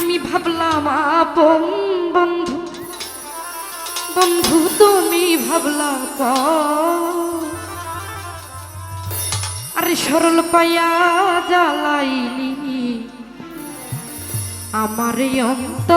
আমি ভাবলাম আপন বন্ধু। বন্ধু তুমি ভাবলা আরে সরল পাইয়া জ্বালাইলি। আমার অন্ত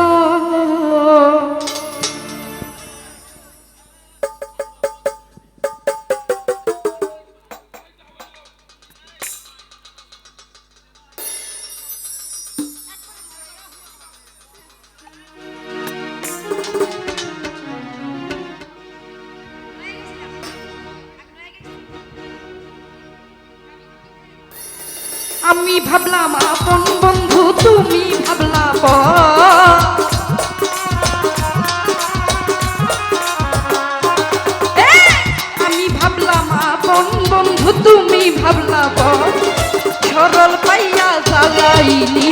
আমি ভাবলাম, আপন বন্ধু তুমি ভাবলা আমি ভাবলাম, আপন বন্ধু তুমি ভাবলা সরল পাইয়া জ্বালাইনি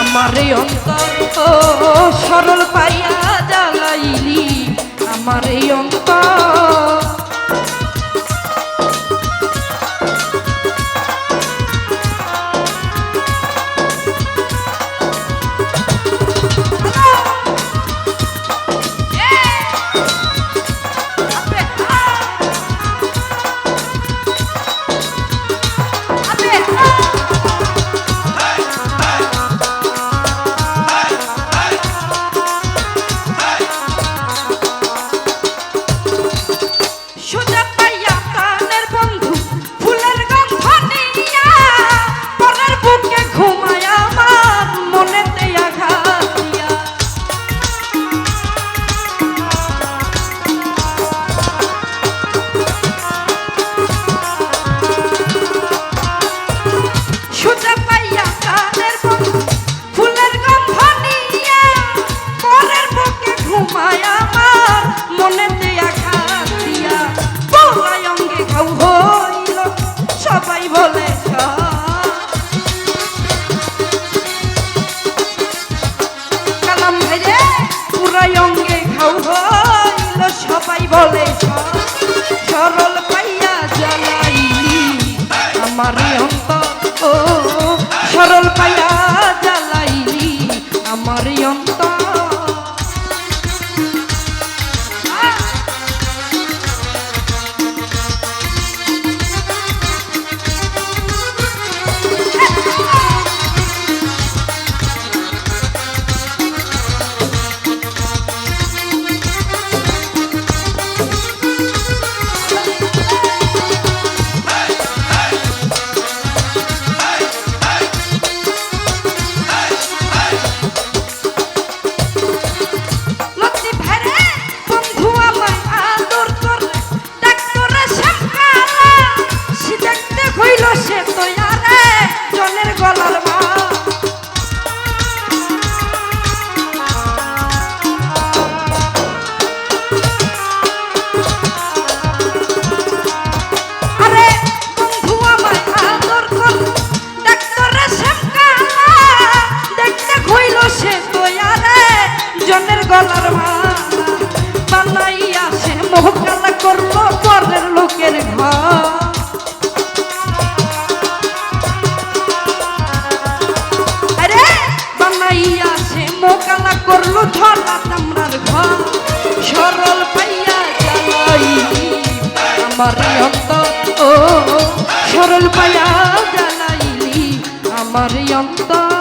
আমার অন্তর। সরল পাইয়া জ্বালাইনি আমার অন্তর। আমার অন্তর। ধরা তামরার ঘর সরল পাইয়া জ্বালাই। আমার অন্তর সরল পাইয়া জ্বালাইলি। আমার অন্তর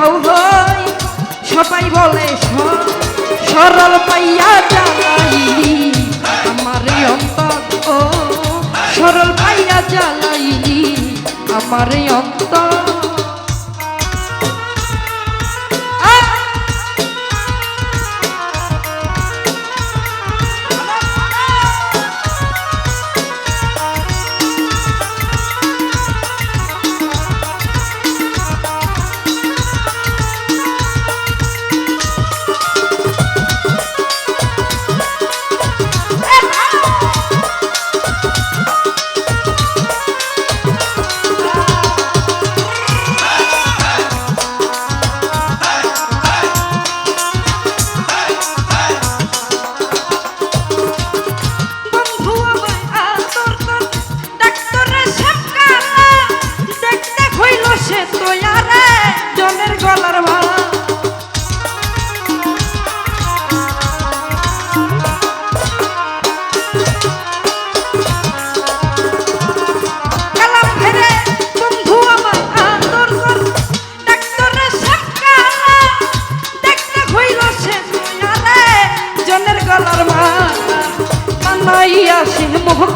দেখাও হয় সবাই বলে সরল পাইয়া জ্বালাইলি, আমার অন্তর ও, সরল পাইয়া জ্বালাইলি, আমার অন্তর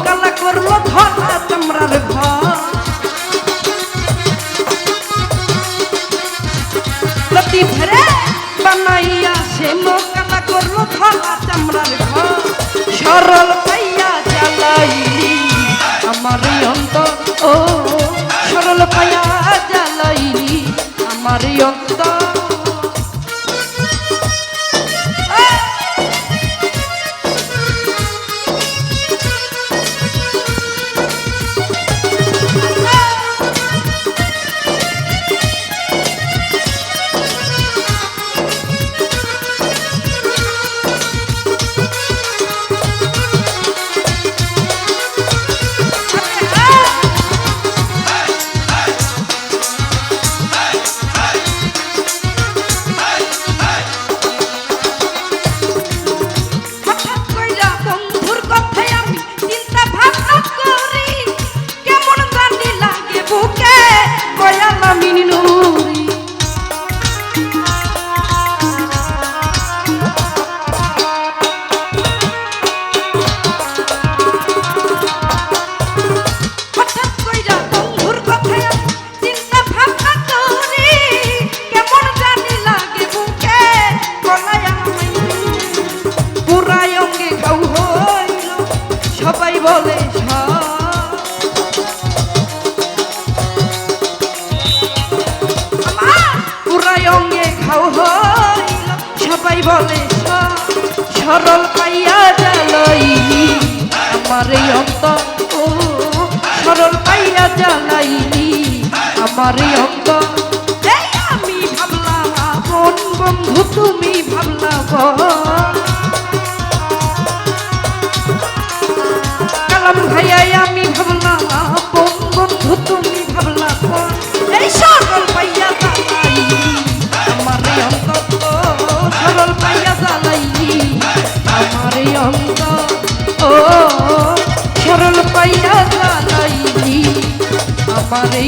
কালা করল ধরটা চামড়ার ঘর। লতি ভরে বানাইয়া সে মোকালা করল ধরা চামড়ার ঘর। সরল পাইয়া জ্বালাই আমার এই অন্তর ও সরল পাইয়া জ্বালাইলি আমার এই আমি ভাবলাম, বন্ধু তুমি ভাবলাম। কালাম ভাইয়াই, আমি ভাবলাম পারে